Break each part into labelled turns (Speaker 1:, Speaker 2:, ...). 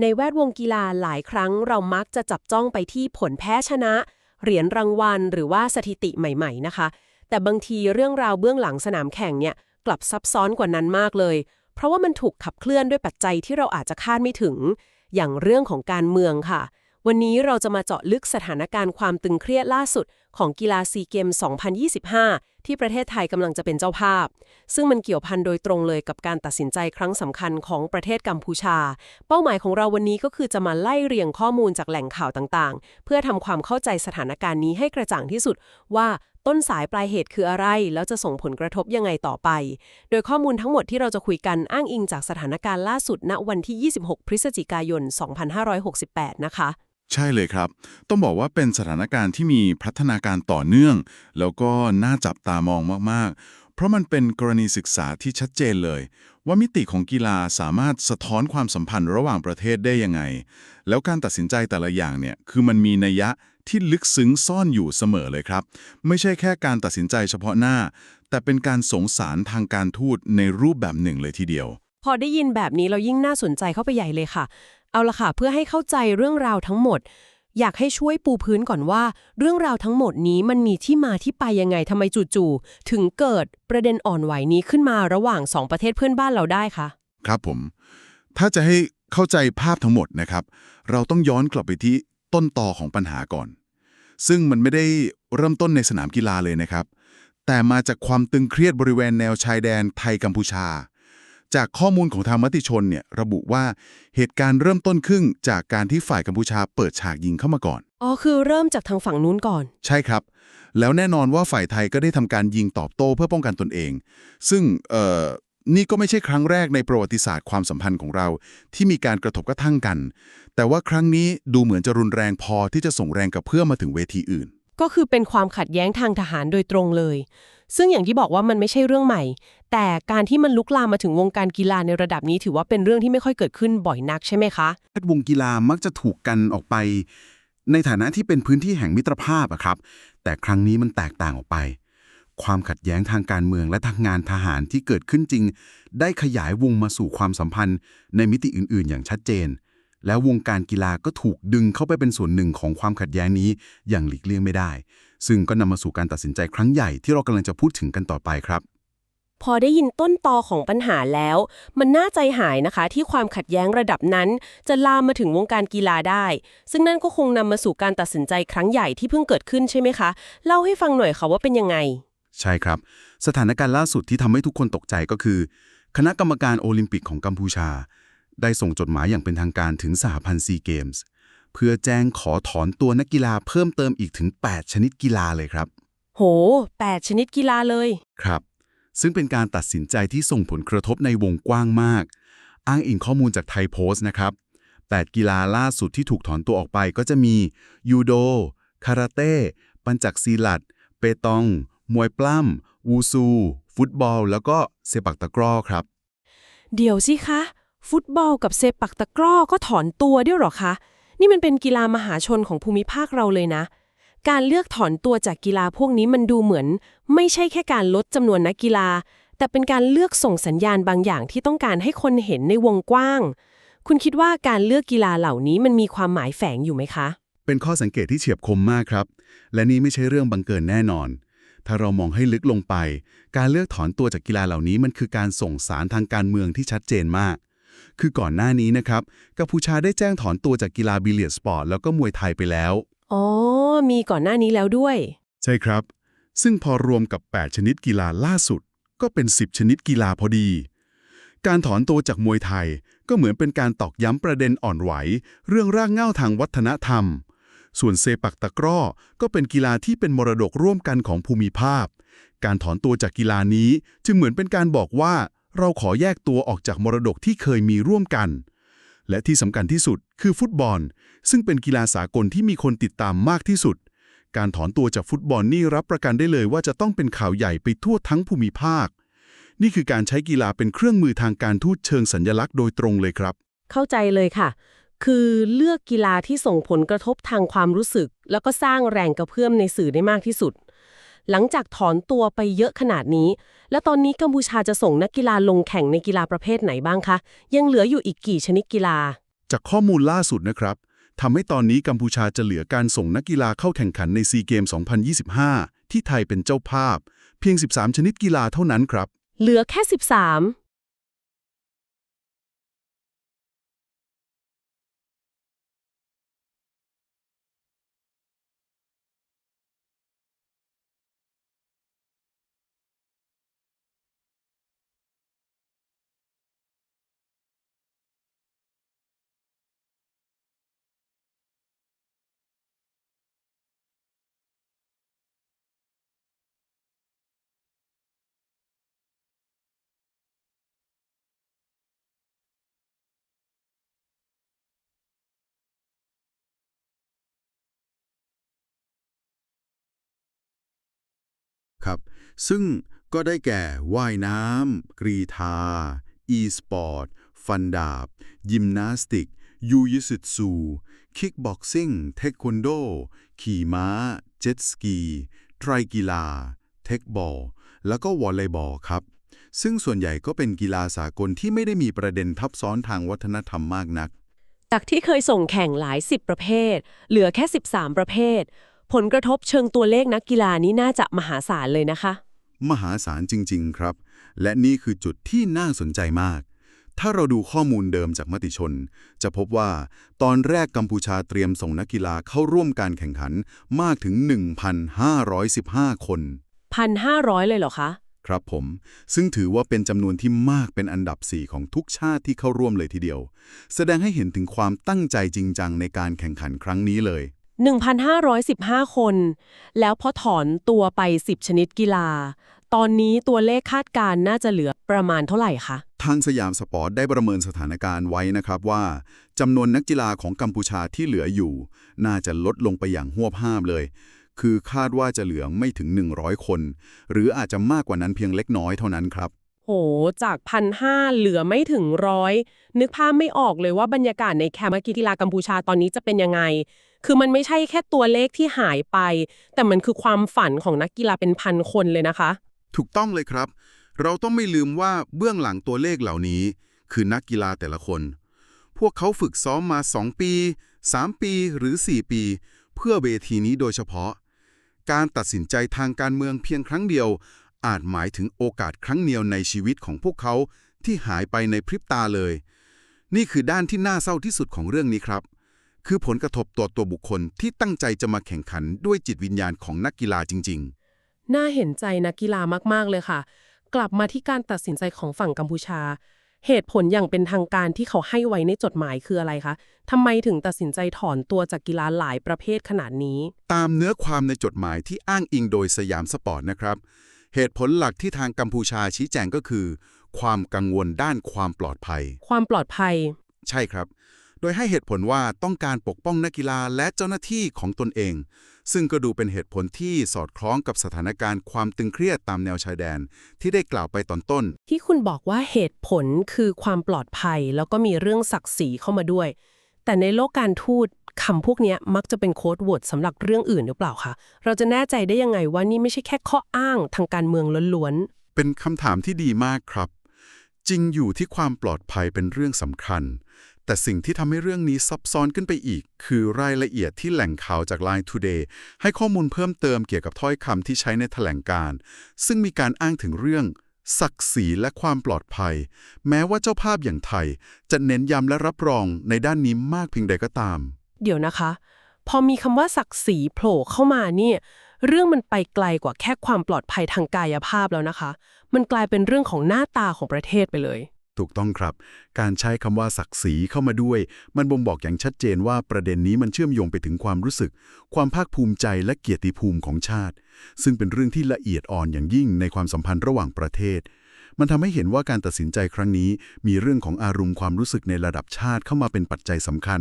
Speaker 1: ในแวดวงกีฬาหลายครั้งเรามักจะจับจ้องไปที่ผลแพ้ชนะ เหรียญรางวัล หรือว่าสถิติใหม่ ๆ นะคะ แต่บางทีเรื่องราวเบื้องหลังสนามแข่งเนี่ยกลับซับซ้อนกว่านั้นมากเลย เพราะว่ามันถูกขับเคลื่อนด้วยปัจจัยที่เราอาจจะคาดไม่ถึง อย่างเรื่องของการเมืองค่ะ วันนี้เราจะมาเจาะลึกสถานการณ์ความตึงเครียดล่าสุดของกีฬาซีเกม 2025 ที่ประเทศไทยกำลังจะเป็นเจ้าภาพ ซึ่งมันเกี่ยวพันโดยตรงเลยกับการตัดสินใจครั้งสำคัญของประเทศกัมพูชา เป้าหมายของเราวันนี้ก็คือจะมาไล่เรียงข้อมูลจากแหล่งข่าวต่างๆ เพื่อทำความเข้าใจสถานการณ์นี้ให้กระจ่างที่สุดว่าต้นสายปลายเหตุคืออะไร แล้วจะส่งผลกระทบยังไงต่อไป โดยข้อมูลทั้งหมดที่เราจะคุยกันอ้างอิงจากสถานการณ์ล่าสุดณวันที่ 26 พฤศจิกายน 2568 นะคะ
Speaker 2: ใช่เลยครับ ต้องบอกว่าเป็นสถานการณ์ที่มีพัฒนาการต่อเนื่อง แล้วก็น่าจับตามองมาก ๆ เพราะมันเป็นกรณีศึกษาที่ชัดเจนเลย ว่ามิติของกีฬาสามารถสะท้อนความสัมพันธ์ระหว่างประเทศได้ยังไง แล้วการตัดสินใจแต่ละอย่างเนี่ยคือมันมีนัยยะที่ลึกซึ้งซ่อนอยู่เสมอเลยครับ ไม่ใช่แค่การตัดสินใจเฉพาะหน้า แต่เป็นการสงสารทางการทูตในรูปแบบหนึ่งเลยทีเดียว
Speaker 1: พอได้ยินแบบนี้เรายิ่งน่าสนใจเข้าไปใหญ่เลยค่ะ เอาละค่ะ เพื่อให้เข้าใจเรื่องราวทั้งหมด อยากให้ช่วยปูพื้นก่อนว่า เรื่องราวทั้งหมดนี้มันมีที่มาที่ไปยังไงทำไมจู่ๆถึงเกิดประเด็นอ่อนไหวนี้ขึ้นมาระหว่างสองประเทศเพื่อนบ้านเราได้คะ
Speaker 2: ครับผม ถ้าจะให้เข้าใจภาพทั้งหมดนะครับ เราต้องย้อนกลับไปที่ต้นตอของปัญหาก่อน ซึ่งมันไม่ได้เริ่มต้นในสนามกีฬาเลยนะครับ แต่มาจากความตึงเครียดบริเวณแนวชายแดนไทยกัมพูชา จากข้อมูลของทางมติชนเนี่ยระบุว่าเหตุการณ์เริ่มต้นขึ้นจากการที่ฝ่ายกัมพูชาเปิดฉากยิงเข้ามาก่อน
Speaker 1: อ๋อ คือเริ่มจากทางฝั่งนู้นก่อน
Speaker 2: ใช่ครับ แล้วแน่นอนว่าฝ่ายไทยก็ได้ทำการยิงตอบโต้เพื่อป้องกันตนเอง ซึ่งเอ่อนี่ก็ไม่ใช่ครั้งแรกในประวัติศาสตร์ความสัมพันธ์ของเรา ที่มีการกระทบกระทั่งกัน แต่ว่าครั้งนี้ดูเหมือนจะรุนแรงพอที่จะส่งแรงกับเพื่อมาถึงเวทีอื่น
Speaker 1: ก็คือเป็นความขัดแย้งทางทหารโดยตรงเลย ซึ่งอย่างที่บอกว่ามันไม่ใช่เรื่องใหม่ แต่การที่มันลุกลามมาถึงวงการกีฬาในระดับนี้ ถือว่าเป็นเรื่องที่ไม่ค่อยเกิดขึ้นบ่อยนักใช่ไหมคะ
Speaker 3: แวดวงกีฬามักจะถูกกันออกไป ในฐานะที่เป็นพื้นที่แห่งมิตรภาพอะครับ แต่ครั้งนี้มันแตกต่างออกไป ความขัดแย้งทางการเมืองและทางงานทหารที่เกิดขึ้นจริง ได้ขยายวงมาสู่ความสัมพันธ์ ในมิติอื่น ๆ อย่างชัดเจน แล้ววงการกีฬาก็ถูกดึงเข้าไปเป็นส่วนหนึ่งของความขัดแย้งนี้อย่างหลีกเลี่ยงไม่ได้ ซึ่งก็นำมาสู่การตัดสินใจครั้งใหญ่ที่เรากำลังจะพูดถึงกันต่อไปครับ
Speaker 1: พอได้ยินต้นตอของปัญหาแล้ว มันน่าใจหายนะคะ ที่ความขัดแย้งระดับนั้น จะลามมาถึงวงการกีฬาได้ ซึ่งนั่นก็คงนำมาสู่การตัดสินใจครั้งใหญ่ที่เพิ่งเกิดขึ้นใช่ไหมคะ เล่าให้ฟังหน่อยค่ะว่าเป็นยังไง
Speaker 3: ใช่ครับ สถานการณ์ล่าสุดที่ทำให้ทุกคนตกใจก็คือ คณะกรรมการโอลิมปิกของกัมพูชา ได้ส่งจดหมายอย่างเป็นทางการถึงสหพันธ์ซีเกมส์ เพื่อแจ้งขอถอนตัวนักกีฬาเพิ่มเติมอีกถึง 8 ชนิดกีฬาเลยครับ
Speaker 1: โห 8 ชนิดกีฬาเลย
Speaker 3: ครับ ซึ่งเป็นการตัดสินใจที่ส่งผลกระทบในวงกว้างมาก อ้างอิงข้อมูลจากไทยโพสต์นะครับ 8 กีฬาล่าสุดที่ถูกถอนตัวออกไปก็จะมียูโด คาราเต้ ปัญจักซีลัด เปตอง มวยปล้ำ วูซู ฟุตบอล แล้วก็เซปักตะกร้อครับ
Speaker 1: เดี๋ยวสิคะ ฟุตบอลกับเซปักตะกร้อก็ถอนตัวด้วยเหรอคะ นี่มันเป็นกีฬามหาชนของภูมิภาคเราเลยนะ การเลือกถอนตัวจากกีฬาพวกนี้มันดูเหมือน ไม่ใช่แค่การลดจำนวนนักกีฬา แต่เป็นการเลือกส่งสัญญาณบางอย่างที่ต้องการให้คนเห็นในวงกว้าง คุณคิดว่าการเลือกกีฬาเหล่านี้มันมีความหมายแฝงอยู่ไหมคะ
Speaker 3: เป็นข้อสังเกตที่เฉียบคมมากครับ และนี่ไม่ใช่เรื่องบังเกินแน่นอน ถ้าเรามองให้ลึกลงไป การเลือกถอนตัวจากกีฬาเหล่านี้มันคือการส่งสารทางการเมืองที่ชัดเจนมาก คือก่อนหน้านี้นะครับกัมพูชาได้แจ้งถอนตัวจากกีฬาบิลเลียดสปอร์ตแล้วก็มวยไทยไปแล้ว
Speaker 1: อ๋อ มีก่อนหน้านี้แล้วด้วย
Speaker 2: ใช่ครับ ซึ่งพอรวมกับ 8 ชนิดกีฬาล่าสุด ก็เป็น 10 ชนิดกีฬาพอดี การถอนตัวจากมวยไทย ก็เหมือนเป็นการตอกย้ำประเด็นอ่อนไหว เรื่องรากเหง้าทางวัฒนธรรม ส่วนเซปักตะกร้อก็เป็นกีฬาที่เป็นมรดกร่วมกันของภูมิภาคการถอนตัวจากกีฬานี้จึงเหมือนเป็นการบอกว่า เราขอแยกตัวออกจากมรดกที่เคยมีร่วมกัน และที่สำคัญที่สุดคือฟุตบอล ซึ่งเป็นกีฬาสากลที่มีคนติดตามมากที่สุด การถอนตัวจากฟุตบอลนี่รับประกันได้เลยว่าจะต้องเป็นข่าวใหญ่ไปทั่วทั้งภูมิภาค นี่คือการใช้กีฬาเป็นเครื่องมือทางการทูตเชิงสัญลักษณ์โดยตรงเลยครับ
Speaker 1: เข้าใจเลยค่ะคือเลือกกีฬาที่ส่งผลกระทบทางความรู้สึก แล้วก็สร้างแรงกระเพื่อมในสื่อได้มากที่สุด หลังจากถอนตัวไปเยอะขนาดนี้ แล้วตอนนี้กัมพูชาจะส่งนักกีฬาลงแข่งในกีฬาประเภทไหนบ้างคะ ยังเหลืออยู่อีกกี่ชนิดกีฬา
Speaker 4: จากข้อมูลล่าสุดนะครับทำให้ตอนนี้กัมพูชาจะเหลือการส่งนักกีฬาเข้าแข่งขันในซีเกม 2025 ที่ไทยเป็นเจ้าภาพ เพียง 13 ชนิดกีฬาเท่านั้นครับ
Speaker 1: เหลือแค่ 13
Speaker 2: ซึ่งก็ได้แก่ว่ายน้ำกรีธา อีสปอร์ต ฟันดาบ ยิมนาสติก ยูยิสึซูคิกบ็อกซิ่ง เทควันโด ขี่ม้า เจ็ตสกี ไตรกีฬา เทคบอล แล้วก็วอลเลย์บอลครับ ซึ่งส่วนใหญ่ก็เป็นกีฬาสากลที่ไม่ได้มีประเด็นทับซ้อนทางวัฒนธรรมมากนัก
Speaker 1: จากที่เคยส่งแข่งหลายสิบประเภท เหลือแค่ 13 ประเภท ผลกระทบเชิงตัวเลขนักกีฬานี้น่าจะมหาศาลเลยนะคะ
Speaker 2: มหาศาลจริง ๆ ครับ และนี่คือจุดที่น่าสนใจมาก ถ้าเราดูข้อมูลเดิมจากมติชน จะพบว่าตอนแรกกัมพูชาเตรียมส่งนักกีฬาเข้าร่วมการแข่งขันมากถึง 1,515 คน
Speaker 1: 1,500 เลยเหรอคะ
Speaker 2: ครับผม ซึ่งถือว่าเป็นจำนวนที่มากเป็นอันดับ 4 ของทุกชาติที่เข้าร่วมเลยทีเดียว แสดงให้เห็นถึงความตั้งใจจริงจังในการแข่งขันครั้งนี้เลย
Speaker 1: 1,515 คน แล้วพอถอนตัวไป 10 ชนิดกีฬา ตอนนี้ตัวเลขคาดการณ์น่าจะเหลือประมาณเท่าไหร่คะ
Speaker 2: ทางสยามสปอร์ตได้ประเมินสถานการณ์ไว้นะครับว่าจำนวนนักกีฬาของกัมพูชาที่เหลืออยู่ น่าจะลดลงไปอย่างหวบห้ามเลย คือคาดว่าจะเหลือไม่ถึง 100 คน หรืออาจจะมากกว่านั้นเพียงเล็กน้อยเท่านั้นครับ
Speaker 1: โห จากพันห้าเหลือไม่ถึงร้อยนึกภาพไม่ออกเลยว่าบรรยากาศในแคมป์กีฬากัมพูชาตอนนี้จะเป็นยังไง คือมันไม่ใช่แค่ตัวเลขที่หายไป แต่มันคือความฝันของนักกีฬาเป็นพันคนเลยนะคะ
Speaker 2: ถูกต้องเลยครับ เราต้องไม่ลืมว่าเบื้องหลังตัวเลขเหล่านี้ คือนักกีฬาแต่ละคน พวกเขาฝึกซ้อมมา 2 ปี 3 ปีหรือ 4 ปี เพื่อเวทีนี้โดยเฉพาะ การตัดสินใจทางการเมืองเพียงครั้งเดียว อาจหมายถึงโอกาสครั้งเดียวในชีวิตของพวกเขาที่หายไปในพริบตาเลย นี่คือด้านที่น่าเศร้าที่สุดของเรื่องนี้ครับ คือผลกระทบต่อตัวบุคคลที่ตั้งใจจะมาแข่งขันด้วยจิตวิญญาณของนักกีฬาจริงๆ
Speaker 1: น่าเห็นใจนักกีฬามากๆเลยค่ะ กลับมาที่การตัดสินใจของฝั่งกัมพูชา เหตุผลอย่างเป็นทางการที่เขาให้ไว้ในจดหมายคืออะไรคะทำไมถึงตัดสินใจถอนตัวจากกีฬาหลายประเภทขนาดนี้
Speaker 2: ตามเนื้อความในจดหมายที่อ้างอิงโดยสยามสปอร์ตนะครับ เหตุผลหลักที่ทางกัมพูชาชี้แจงก็คือ ความกังวลด้านความปลอดภัย
Speaker 1: ความปลอดภัย
Speaker 2: ใช่ครับโดยให้เหตุผลว่าต้องการปกป้องนักกีฬาและเจ้าหน้าที่ของตนเอง ซึ่งก็ดูเป็นเหตุผลที่สอดคล้องกับสถานการณ์ความตึงเครียดตามแนวชายแดน ที่ได้กล่าวไปตอนต้น
Speaker 1: ที่คุณบอกว่าเหตุผลคือความปลอดภัย แล้วก็มีเรื่องศักดิ์ศรีเข้ามาด้วย แต่ในโลกการทูตคำพวกเนี้ยมักจะเป็นโค้ดวอร์ดสำหรับเรื่องอื่นหรือเปล่าคะเราจะแน่ใจได้ยังไงว่านี่ไม่ใช่แค่ข้ออ้างทางการเมืองล้วน
Speaker 2: เป็นคำถามที่ดีมากครับจริงอยู่ที่ความปลอดภัยเป็นเรื่องสำคัญ แต่สิ่งที่ทำให้เรื่องนี้ซับซ้อนขึ้นไปอีก คือรายละเอียดที่แหล่งข่าวจาก Line Today ให้ข้อมูลเพิ่มเติมเกี่ยวกับถ้อยคำที่ใช้ในแถลงการ์ซึ่งมีการอ้างถึงเรื่องศักดิ์ศรีและความปลอดภัย แม้ว่าเจ้าภาพอย่างไทย จะเน้นย้ำและรับรองในด้านนี้มากเพียงใดก็ตาม
Speaker 1: เดี๋ยวนะคะ พอมีคำว่าศักดิ์ศรีโผล่เข้ามาเนี่ยเรื่องมันไปไกลกว่าแค่ความปลอดภัยทางกายภาพแล้วนะคะ มันกลายเป็นเรื่องของหน้าตาของประเทศไปเลย
Speaker 2: ถูกต้องครับ การใช้คำว่าศักดิ์ศรีเข้ามาด้วย มันบ่งบอกอย่างชัดเจนว่าประเด็นนี้มันเชื่อมโยงไปถึงความรู้สึก ความภาคภูมิใจและเกียรติภูมิของชาติ ซึ่งเป็นเรื่องที่ละเอียดอ่อนอย่างยิ่งในความสัมพันธ์ระหว่างประเทศ มันทำให้เห็นว่าการตัดสินใจครั้งนี้ มีเรื่องของอารมณ์ความรู้สึกในระดับชาติเข้ามาเป็นปัจจัยสำคัญ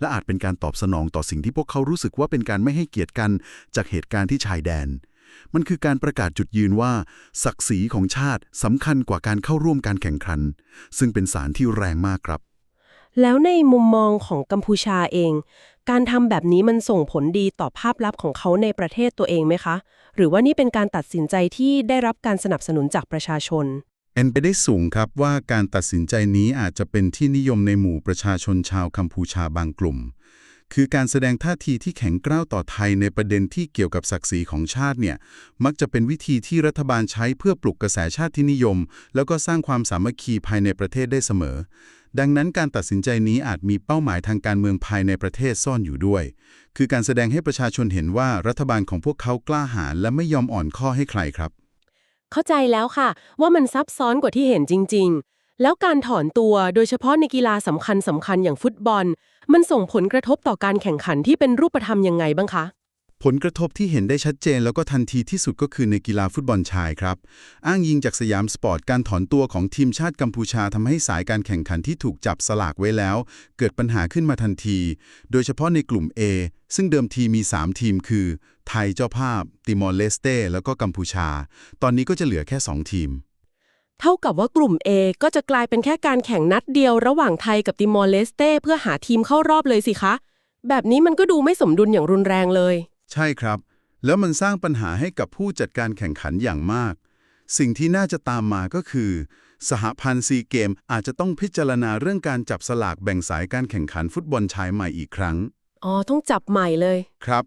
Speaker 2: และอาจเป็นการตอบสนองต่อสิ่งที่พวกเขารู้สึกว่าเป็นการไม่ให้เกียรติกันจากเหตุการณ์ที่ชายแดน มันคือการประกาศจุดยืนว่า ศักดิ์ศรีของชาติสำคัญกว่าการเข้าร่วมการแข่งขัน ซึ่งเป็นสารที่แรงมากครับ
Speaker 1: แล้วในมุมมองของกัมพูชาเอง การทำแบบนี้มันส่งผลดีต่อภาพลักษณ์ของเขาในประเทศตัวเองไหมคะ หรือว่านี่เป็นการตัดสินใจที่ได้รับการสนับสนุนจากประชาชน
Speaker 2: ไเป็นไปได้สูงครับว่าการตัดสินใจนี้อาจจะเป็นที่นิยมในหมู่ประชาชนชาวกัมพูชาบางกลุ่ม คือการแสดงท่าทีที่แข็งกร้าวต่อไทยในประเด็นที่เกี่ยวกับศักดิ์ศรีของชาติเนี่ยมักจะเป็นวิธีที่รัฐบาลใช้เพื่อปลุกกระแสชาตินิยม แล้วก็สร้างความสามัคคีภายในประเทศได้เสมอ ดังนั้นการตัดสินใจนี้อาจมีเป้าหมายทางการเมืองภายในประเทศซ่อนอยู่ด้วย คือการแสดงให้ประชาชนเห็นว่ารัฐบาลของพวกเขากล้าหาญและไม่ยอมอ่อนข้อให้ใครครับ
Speaker 1: เข้าใจแล้วค่ะ ว่ามันซับซ้อนกว่าที่เห็นจริง ๆ แล้วการถอนตัวโดยเฉพาะในกีฬาสำคัญสำคัญอย่างฟุตบอล มันส่งผลกระทบต่อการแข่งขันที่เป็นรูปธรรมยังไงบ้างคะ
Speaker 2: ผลกระทบที่เห็นได้ชัดเจนแล้วก็ทันทีที่สุดก็คือในกีฬาฟุตบอลชายครับ อ้างยิงจากสยามสปอร์ตการถอนตัวของทีมชาติกัมพูชาทำให้สายการแข่งขันที่ถูกจับสลากไว้แล้ว เกิดปัญหาขึ้นมาทันที โดยเฉพาะในกลุ่ม A ซึ่งเดิมทีมี 3 ทีมคือ ไทยเจ้าภาพ ติมอร์เลสเต้แล้วก็กัมพูชา ตอนนี้ก็จะเหลือแค่ 2 ทีม
Speaker 1: เท่ากับว่ากลุ่ม A ก็จะกลายเป็นแค่การแข่งนัดเดียวระหว่างไทยกับติมอร์เลสเต้เพื่อหาทีมเข้ารอบเลยสิคะ แบบนี้มันก็ดูไม่สมดุลอย่างรุนแรงเลย
Speaker 2: ใช่ครับ แล้วมันสร้างปัญหาให้กับผู้จัดการแข่งขันอย่างมาก สิ่งที่น่าจะตามมาก็คือ สหพันธ์ซีเกมอาจจะต้องพิจารณาเรื่องการจับสลากแบ่งสายการแข่งขันฟุตบอลชายใหม่อีกครั้ง
Speaker 1: อ๋อ ต้องจับใหม่เลย
Speaker 2: ครับ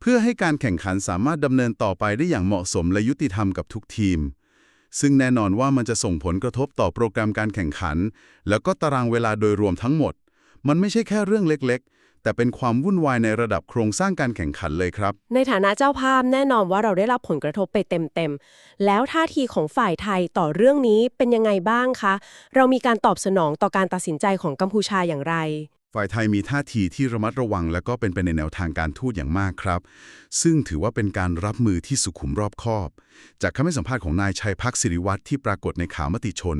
Speaker 2: เพื่อให้การแข่งขันสามารถดำเนินต่อไปได้อย่างเหมาะสมและยุติธรรมกับทุกทีม ซึ่งแน่นอนว่ามันจะส่งผลกระทบต่อโปรแกรมการแข่งขัน แล้วก็ตารางเวลาโดยรวมทั้งหมด มันไม่ใช่แค่เรื่องเล็กๆ แต่เป็นความวุ่นวายในระดับโครงสร้างการแข่งขันเลยครับ
Speaker 1: ในฐานะเจ้าภาพแน่นอนว่าเราได้รับผลกระทบไปเต็มๆ แล้วท่าทีของฝ่ายไทยต่อเรื่องนี้เป็นยังไงบ้างคะ เรามีการตอบสนองต่อการตัดสินใจของกัมพูชาอย่างไร
Speaker 2: ฝ่ายไทยมีท่าทีที่ระมัดระวัง และก็เป็นไปในแนวทางการทูตอย่างมากครับ ซึ่งถือว่าเป็นการรับมือที่สุขุมรอบคอบ จากคำให้สัมภาษณ์ของนายชัยพักศิริวัตรที่ปรากฏในข่าวมติชน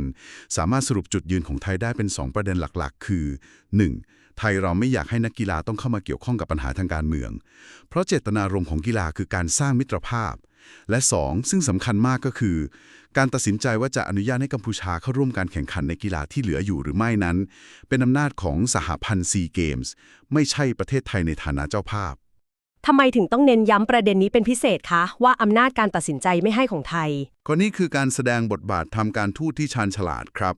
Speaker 2: สามารถสรุปจุดยืนของไทยได้เป็น 2 ประเด็นหลักๆ คือ 1. ไทยเราไม่อยากให้นักกีฬาต้องเข้ามาเกี่ยวข้องกับปัญหาทางการเมือง เพราะเจตนารมณ์ของกีฬาคือการสร้างมิตรภาพ และ 2. ซึ่งสำคัญมากก็คือ การตัดสินใจว่าจะอนุญาตให้กัมพูชาเข้าร่วมการแข่งขันในกีฬาที่เหลืออยู่หรือไม่นั้น เป็นอำนาจของสหพันธ์ซีเกมส์ไม่ใช่ประเทศไทยในฐานะเจ้าภาพ
Speaker 1: ทำไมถึงต้องเน้นย้ำประเด็นนี้เป็นพิเศษคะ ว่าอำนาจการตัดสินใจไม่ให้ของไทย
Speaker 2: ก็นี่คือการแสดงบทบาททำการทูตที่ชาญฉลาดครับ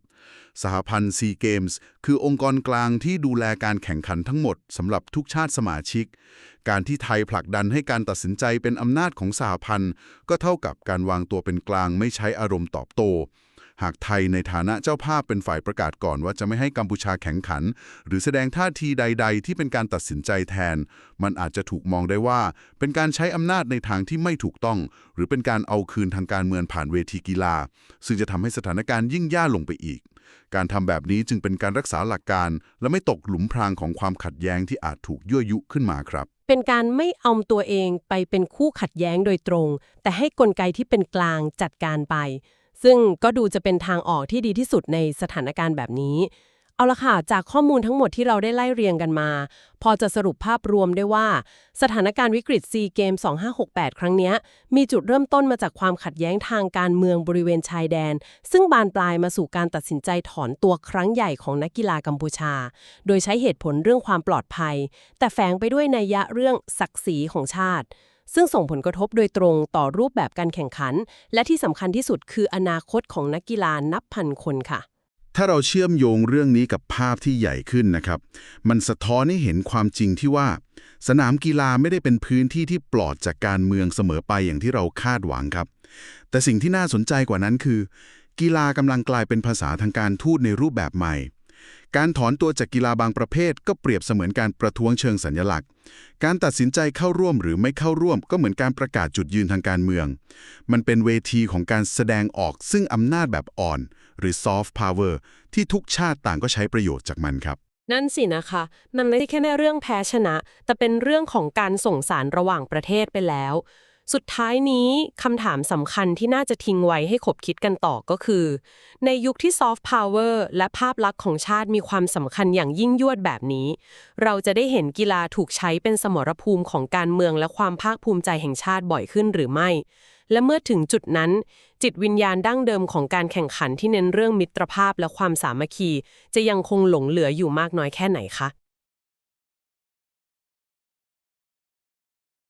Speaker 2: สหพันธ์ซีเกมส์คือองค์กรกลางที่ดูแลการแข่งขันทั้งหมดสำหรับทุกชาติสมาชิก การที่ไทยผลักดันให้การตัดสินใจเป็นอำนาจของสหพันธ์ ก็เท่ากับการวางตัวเป็นกลางไม่ใช้อารมณ์ตอบโต้ หากไทยในฐานะเจ้าภาพเป็นฝ่ายประกาศก่อนว่าจะไม่ให้กัมพูชาแข่งขัน หรือแสดงท่าทีใด ๆ ที่เป็นการตัดสินใจแทน มันอาจจะถูกมองได้ว่า เป็นการใช้อำนาจในทางที่ไม่ถูกต้อง หรือเป็นการเอาคืนทางการเมืองผ่านเวทีกีฬา ซึ่งจะทำให้สถานการณ์ยิ่งย่าลงไปอีก การทำแบบนี้จึงเป็นการรักษาหลักการ และไม่ตกหลุมพรางของความขัดแย้งที่อาจถูกยั่วยุขึ้นมาครับ
Speaker 1: เป็นการไม่เอาตัวเองไปเป็นคู่ขัดแย้งโดยตรง แต่ให้กลไกที่เป็นกลางจัดการไป ซึ่งก็ดูจะเป็นทางออกที่ดีที่สุดในสถานการณ์แบบนี้ เอาละค่ะ จากข้อมูลทั้งหมดที่เราได้ไล่เรียงกันมา พอจะสรุปภาพรวมได้ว่า สถานการณ์วิกฤตซีเกม 2568 ครั้งนี้มีจุดเริ่มต้นมาจากความขัดแย้งทางการเมืองบริเวณชายแดน ซึ่งบานปลายมาสู่การตัดสินใจถอนตัวครั้งใหญ่ของนักกีฬากัมพูชา โดยใช้เหตุผลเรื่องความปลอดภัย แต่แฝงไปด้วยนัยยะเรื่องศักดิ์ศรีของชาติ ซึ่งส่งผลกระทบโดยตรงต่อรูปแบบการแข่งขัน และที่สำคัญที่สุดคืออนาคตของนักกีฬานับพันคนค่ะ
Speaker 2: ถ้าเราเชื่อมโยงเรื่องนี้กับภาพที่ใหญ่ขึ้นนะครับ มันสะท้อนให้เห็นความจริงที่ว่า สนามกีฬาไม่ได้เป็นพื้นที่ที่ปลอดจากการเมืองเสมอไปอย่างที่เราคาดหวังครับ แต่สิ่งที่น่าสนใจกว่านั้นคือ กีฬากำลังกลายเป็นภาษาทางการทูตในรูปแบบใหม่ การถอนตัวจากกีฬาบางประเภท ก็เปรียบเสมือนการประท้วงเชิงสัญลักษณ์ การตัดสินใจเข้าร่วมหรือไม่เข้าร่วม ก็เหมือนการประกาศจุดยืนทางการเมือง มันเป็นเวทีของการแสดงออกซึ่งอำนาจแบบอ่อน หรือ soft power ที่ทุกชาติต่างก็ใช้ประโยชน์จากมันครับ
Speaker 1: นั่นสินะคะ มันไม่ใช่แค่เรื่องแพ้ชนะ แต่เป็นเรื่องของการส่งสารระหว่างประเทศไปแล้ว สุดท้ายนี้คำถามสำคัญที่น่าจะทิ้งไว้ให้ขบคิดกันต่อก็คือ ในยุคที่ soft power และภาพลักษณ์ของชาติมีความสำคัญอย่างยิ่งยวดแบบนี้ เราจะได้เห็นกีฬาถูกใช้เป็นสมรภูมิของการเมืองและความภาคภูมิใจแห่งชาติบ่อยขึ้นหรือไม่ และเมื่อถึงจุดนั้น จิตวิญญาณดั้งเดิมของการแข่งขันที่เน้นเรื่องมิตรภาพและความสามัคคี จะยังคงหลงเหลืออยู่มากน้อยแค่ไหนคะ